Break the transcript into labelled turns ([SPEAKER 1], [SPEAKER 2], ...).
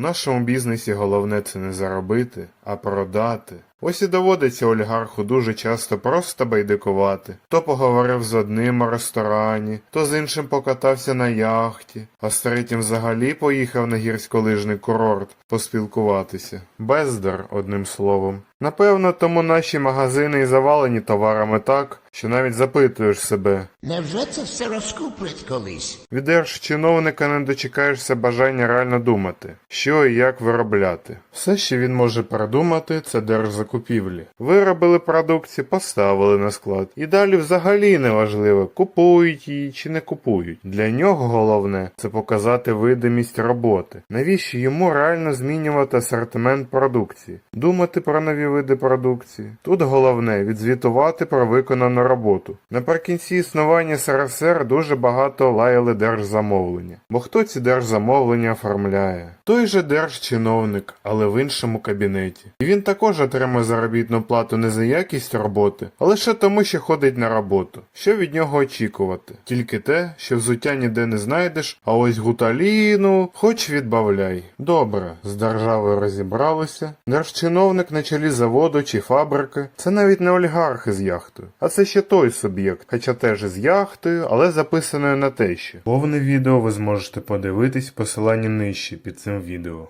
[SPEAKER 1] В нашому бізнесі головне це не заробити, а продати. Ось і доводиться олігарху дуже часто просто байдикувати. То поговорив з одним у ресторані, то з іншим покатався на яхті, а з третім взагалі поїхав на гірськолижний курорт поспілкуватися. Бездар, одним словом. Напевно, тому наші магазини і завалені товарами так, що навіть запитуєш себе,
[SPEAKER 2] Невже це все розкуплять колись?
[SPEAKER 1] від держчиновника не дочекаєшся бажання реально думати, що і як виробляти. Все, що він може придумати, це держзакупівлі. Виробили продукцію, поставили на склад. І далі взагалі не важливо, купують її чи не купують. Для нього головне це показати видимість роботи. Навіщо йому реально змінювати асортимент продукції, думати про нові види продукції. Тут головне відзвітувати про виконану роботу. Наприкінці існування СРСР дуже багато лаяли держзамовлення. Бо хто ці держзамовлення оформляє? Той же держчиновник, але в іншому кабінеті. І він також отримує заробітну плату не за якість роботи, а лише тому, що ходить на роботу. Що від нього очікувати? Тільки те, що взуття ніде не знайдеш, а ось гуталіну хоч відбавляй. Добре, з державою розібралися. Держчиновник на чолі заводу чи фабрики це навіть не олігархи з яхтою, а це ще той суб'єкт, хоча теж із яхтою, але записаною на те ще. Повне відео ви зможете подивитись в посиланні нижче під цим відео.